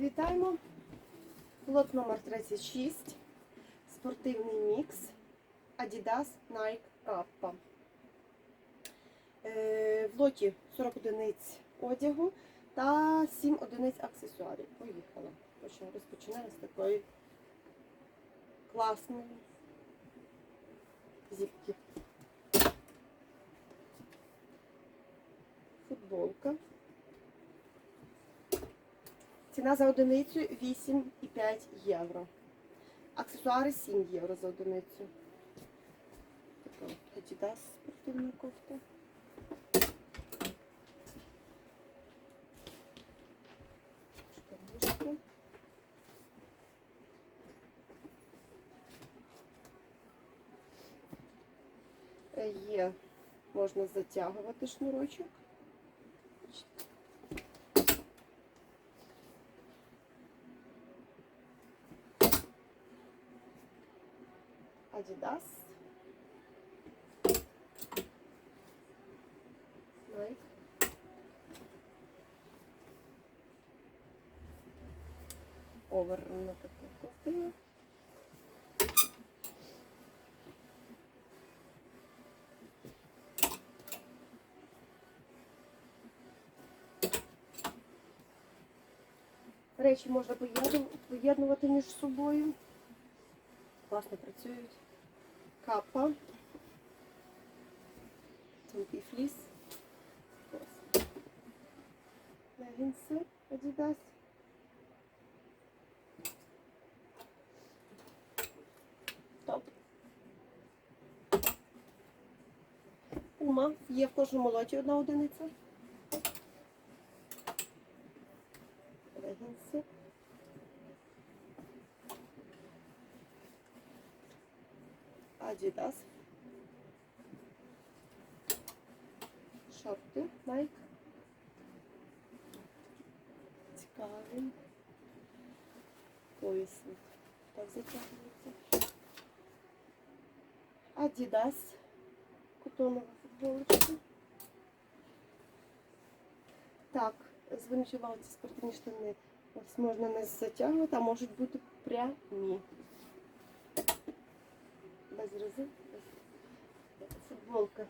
Вітаємо. Лот номер 36. Спортивний мікс. Adidas Nike Kappa. Е, В лоті 40 одиниць одягу та 7 одиниць аксесуарів. Поїхала. Розпочинаємо з такої класної зіпки. Футболка. Ціна за одиницю 8,5 євро. Аксесуари 7 євро за одиницю. Така Adidas спортивна кофта. Е, Є, можна затягувати шнурочок. Adidas. Nike. Овер на таку кофтину. Речі можна поєднувати між собою. Класно працюють. Капа. Тонкий фліс. Легінси Adidas. Топ. Пума. Є в кожному лоті одна одиниця. Легінси. Adidas. Шорти Nike. Цікавий. Поясник. Так затягується. Adidas. Котонова футболочка. Так, зверніть ці спортивні штани. Ось можна не затягувати, а можуть бути прямі. Без резин. без- Футболка.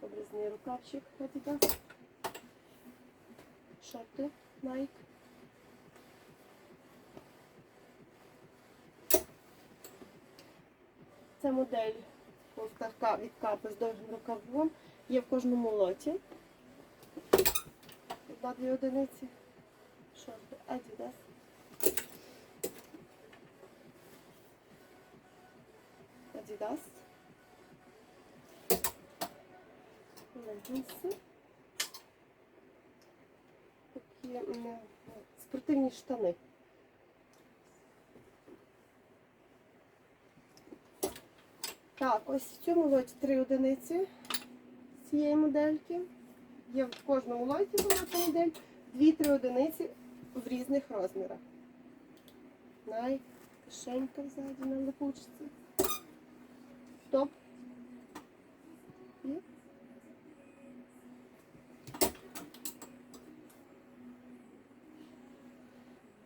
Обрізний рукавчик Adidas. Шорти Nike. Це модель кофта від капи з довгим рукавом. Є в кожному лоті. Одна-дві одиниці. Шорти Adidas. Adidas. Легінси. Такі спортивні штани. Так, ось в цьому лоті три одиниці цієї модельки. Є в кожному лоті була ця модель. Дві-три одиниці в різних розмірах. Най, кишенька ззаді на липучці. Топ. І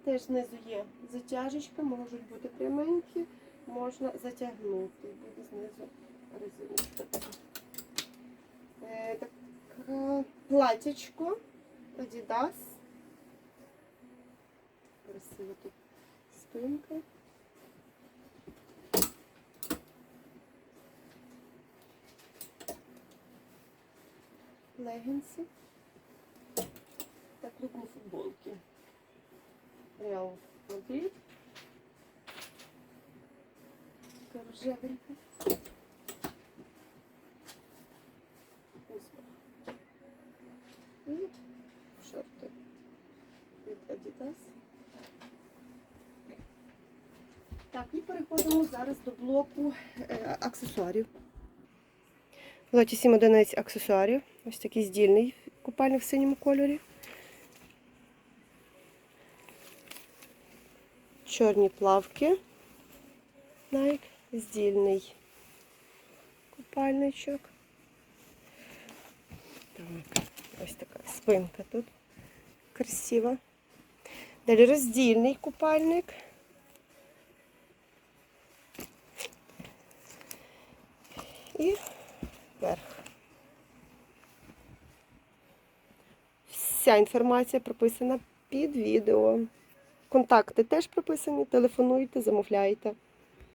Теж знизу є затяжечка, можуть бути пряменькі, можна затягнути. Буде знизу резиночка. така. Е, платячко Adidas. Красиво тут спинка. Легінси. Та крупні футболки. Реал Мадрид. Така рожевенька. І шорти від Adidas. Так, і переходимо зараз до блоку е, аксесуарів. В лоті 7 одиниць аксесуарів. Ось такий здільний купальник в синьому кольорі. Чорні плавки. Nike, здільний купальничок. Так, ось така спинка тут. красиво. Далі роздільний купальник. І верх. Вся інформація прописана під відео. Контакти теж прописані, телефонуйте, замовляйте.